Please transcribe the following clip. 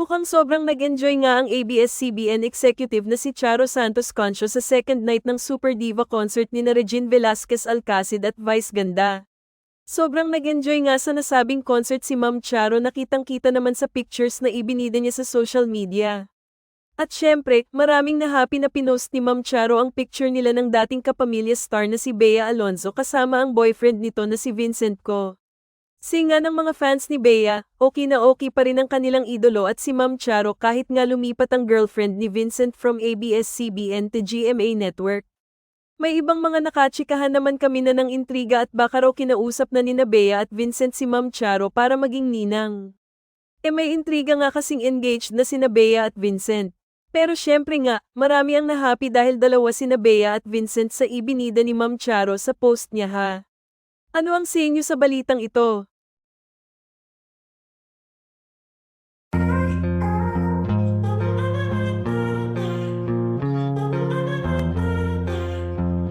Mukhang sobrang nag-enjoy nga ang ABS-CBN executive na si Charo Santos Concho sa second night ng Super Diva concert ni na Regine Velasquez Alcacid at Vice Ganda. Sobrang nag-enjoy nga sa nasabing concert si Ma'am Charo nakitang-kita naman sa pictures na ibinida niya sa social media. At syempre, maraming na happy na pinost ni Ma'am Charo ang picture nila ng dating kapamilya star na si Bea Alonzo kasama ang boyfriend nito na si Vincent Co. Singa ng mga fans ni Bea, okay na okay pa rin ang kanilang idolo at si Ma'am Charo kahit nga lumipat ang girlfriend ni Vincent from ABS-CBN to GMA Network. May ibang mga nakachikahan naman kami na ng intriga at baka raw kinausap na ni Bea at Vincent si Ma'am Charo para maging ninang. E may intriga nga kasing engaged na sina Bea at Vincent. Pero syempre nga, marami ang nahappy dahil dalawa sina Bea at Vincent sa ibinida ni Ma'am Charo sa post niya ha. Ano ang sa inyo sa balitang ito?